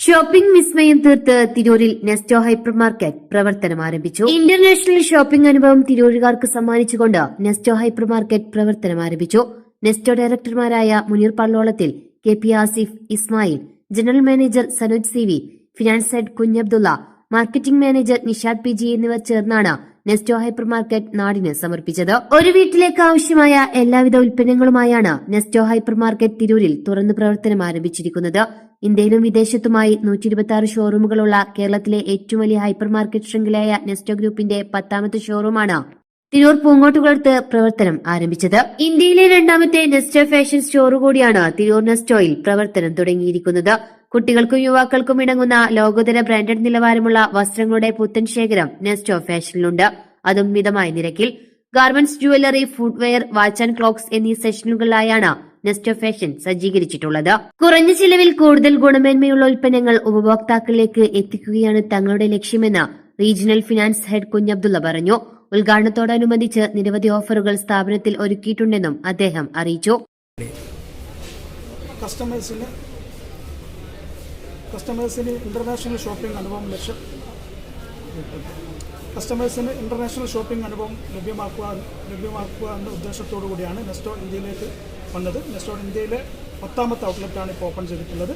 Shopping വിസ്മയം തീർത്ത് തിരൂരിൽ നെസ്റ്റോ ഹൈപ്പർ മാർക്കറ്റ് പ്രവർത്തനം ആരംഭിച്ചു. ഇന്റർനാഷണൽ ഷോപ്പിംഗ് അനുഭവം തിരൂരുകാർക്ക് സമ്മാനിച്ചുകൊണ്ട് നെസ്റ്റോ ഹൈപ്പർ മാർക്കറ്റ് പ്രവർത്തനം ആരംഭിച്ചു. Nesto ഡയറക്ടർമാരായ Muneer Pallolathil K P Asif Ismail general manager Sanoj C V finance head Kunjabdulla marketing manager Nishad P G എന്നിവർ ചേർന്നാണ് നെസ്റ്റോ ഹൈപ്പർ മാർക്കറ്റ് നാടിന് സമർപ്പിച്ചത്. ഒരു വീട്ടിലേക്ക് ആവശ്യമായ എല്ലാവിധ ഉൽപ്പന്നങ്ങളുമായാണ് നെസ്റ്റോ ഹൈപ്പർ മാർക്കറ്റ് തിരൂരിൽ തുറന്നു പ്രവർത്തനം ആരംഭിച്ചിരിക്കുന്നത്. ഇന്ത്യയിലും വിദേശത്തുമായി നൂറ്റി ഇരുപത്തി ആറ് ഷോറൂമുകളുള്ള കേരളത്തിലെ ഏറ്റവും വലിയ ഹൈപ്പർ മാർക്കറ്റ് ശൃംഖലയായ നെസ്റ്റോ ഗ്രൂപ്പിന്റെ പത്താമത്തെ ഷോറൂമാണ് തിരൂർ പൂങ്ങോട്ടുകൊടുത്ത് പ്രവർത്തനം ആരംഭിച്ചത്. ഇന്ത്യയിലെ രണ്ടാമത്തെ നെസ്റ്റോ ഫാഷൻ സ്റ്റോർ കൂടിയാണ് തിരൂർ നെസ്റ്റോയിൽ പ്രവർത്തനം തുടങ്ങിയിരിക്കുന്നത്. കുട്ടികൾക്കും യുവാക്കൾക്കും ഇണങ്ങുന്ന ലോകോത്തര ബ്രാൻഡഡ് നിലവാരമുള്ള വസ്ത്രങ്ങളുടെ പുത്തൻ ശേഖരം നെസ്റ്റോ ഫാഷനിലുണ്ട്. അതും മിതമായ നിരക്കിൽ. Garments jewellery footwear watch and clocks എന്നീ സെഷനുകളിലായാണ് ഓഫ് ഫാഷൻ സജ്ജീകരിച്ചിട്ടുള്ളത്. കുറഞ്ഞ ചിലവിൽ കൂടുതൽ ഗുണമേന്മയുള്ള ഉൽപ്പന്നങ്ങൾ ഉപഭോക്താക്കളിലേക്ക് എത്തിക്കുകയാണ് തങ്ങളുടെ ലക്ഷ്യമെന്ന് റീജിയണൽ ഫിനാൻസ് ഹെഡ് കുഞ്ഞബ്ദുള്ള പറഞ്ഞു. ഉദ്ഘാടനത്തോടനുബന്ധിച്ച് നിരവധി ഓഫറുകൾ സ്ഥാപനത്തിൽ ഒരുക്കിയിട്ടുണ്ടെന്നും അദ്ദേഹം അറിയിച്ചു. കസ്റ്റമേഴ്സിന് ഇന്റർനാഷണൽ ഷോപ്പിംഗ് അനുഭവം ലക്ഷ്യം. കസ്റ്റമേഴ്സിന് ഇന്റർനാഷണൽ ഷോപ്പിംഗ് അനുഭവം ലഭ്യമാക്കുക ലഭ്യമാക്കുക എന്ന ഉദ്ദേശത്തോടു കൂടിയാണ് നെസ്റ്റോ ഇന്ത്യയിലേക്ക് വന്നത്. നെസ്റ്റോ ഇന്ത്യയിലെ പത്താമത്തെ ഔട്ട്ലെറ്റാണ് ഇപ്പോൾ ഓപ്പൺ ചെയ്തിട്ടുള്ളത്.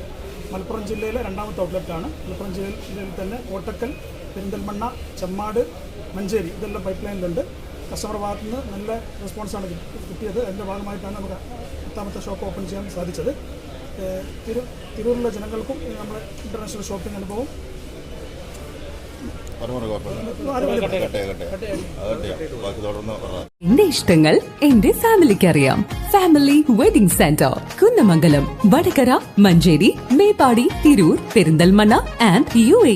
മലപ്പുറം ജില്ലയിലെ രണ്ടാമത്തെ ഔട്ട്ലെറ്റാണ്. മലപ്പുറം ജില്ലയിൽ തന്നെ കോട്ടക്കൽ പെരിന്തൽമണ്ണ ചെമ്മാട് മഞ്ചേരി ഇതെല്ലാം പൈപ്പ് ലൈനിലുണ്ട് കസ്റ്റമർ ഭാഗത്തു നിന്ന് നല്ല റെസ്പോൺസാണ് കിട്ടിയത്. അതിന്റെ ഭാഗമായിട്ടാണ് നമുക്ക് പത്താമത്തെ ഷോപ്പ് ഓപ്പൺ ചെയ്യാൻ സാധിച്ചത്. തിരു തിരൂരിലെ ജനങ്ങൾക്കും നമ്മൾ നമ്മുടെ ഇന്റർനാഷണൽ ഷോപ്പിംഗ് അനുഭവം. എന്റെ ഇഷ്ടങ്ങൾ എന്റെ ഫാമിലിക്ക് അറിയാം family wedding centre Kunnamangalam Vadakara Manjeri Meppadi Tirur Perinthalmanna and U A